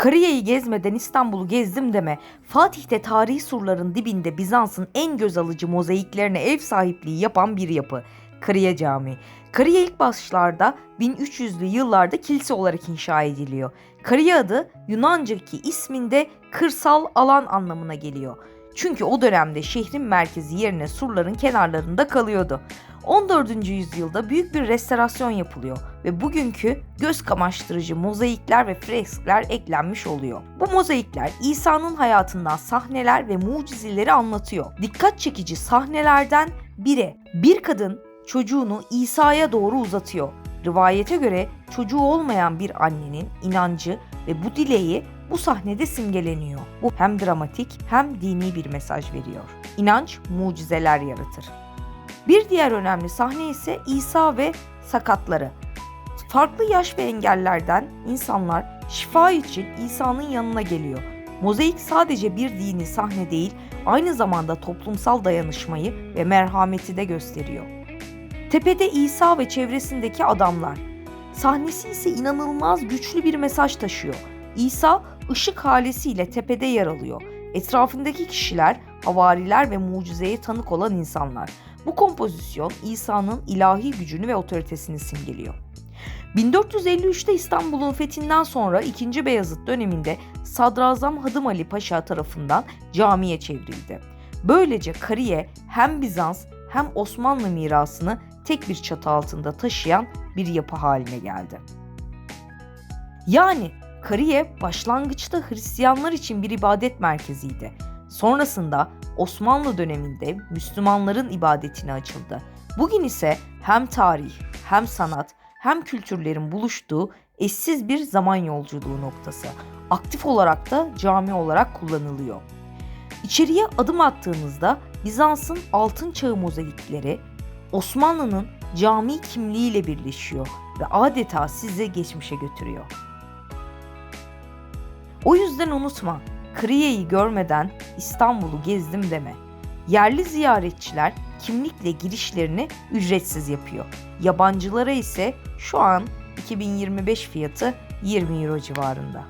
Kariye'yi gezmeden İstanbul'u gezdim deme. Fatih'te tarihi surların dibinde Bizans'ın en göz alıcı mozaiklerine ev sahipliği yapan bir yapı. Kariye Camii. Kariye ilk başlarda 1300'lü yıllarda kilise olarak inşa ediliyor. Kariye adı Yunanca'ki isminde kırsal alan anlamına geliyor. Çünkü o dönemde şehrin merkezi yerine surların kenarlarında kalıyordu. 14. yüzyılda büyük bir restorasyon yapılıyor ve bugünkü göz kamaştırıcı mozaikler ve freskler eklenmiş oluyor. Bu mozaikler İsa'nın hayatından sahneler ve mucizeleri anlatıyor. Dikkat çekici sahnelerden biri bir kadın çocuğunu İsa'ya doğru uzatıyor. Rivayete göre çocuğu olmayan bir annenin inancı ve bu dileği bu sahnede simgeleniyor. Bu hem dramatik hem dini bir mesaj veriyor. İnanç mucizeler yaratır. Bir diğer önemli sahne ise İsa ve sakatları. Farklı yaş ve engellerden insanlar şifa için İsa'nın yanına geliyor. Mozaik sadece bir dini sahne değil, aynı zamanda toplumsal dayanışmayı ve merhameti de gösteriyor. Tepede İsa ve çevresindeki adamlar. Sahnesi ise inanılmaz güçlü bir mesaj taşıyor. İsa ışık halesiyle tepede yer alıyor. Etrafındaki kişiler, havariler ve mucizeye tanık olan insanlar. Bu kompozisyon İsa'nın ilahi gücünü ve otoritesini simgeliyor. 1453'te İstanbul'un fethinden sonra 2. Beyazıt döneminde Sadrazam Hadım Ali Paşa tarafından camiye çevrildi. Böylece Kariye hem Bizans hem Osmanlı mirasını tek bir çatı altında taşıyan bir yapı haline geldi. Yani Kariye başlangıçta Hristiyanlar için bir ibadet merkeziydi. Sonrasında Osmanlı döneminde Müslümanların ibadetine açıldı. Bugün ise hem tarih, hem sanat, hem kültürlerin buluştuğu eşsiz bir zaman yolculuğu noktası. Aktif olarak da cami olarak kullanılıyor. İçeriye adım attığınızda Bizans'ın altın çağı mozaikleri Osmanlı'nın cami kimliğiyle birleşiyor ve adeta sizi geçmişe götürüyor. O yüzden unutma, Kriye'yi görmeden İstanbul'u gezdim deme. Yerli ziyaretçiler kimlikle girişlerini ücretsiz yapıyor. Yabancılara ise şu an 2025 fiyatı 20 euro civarında.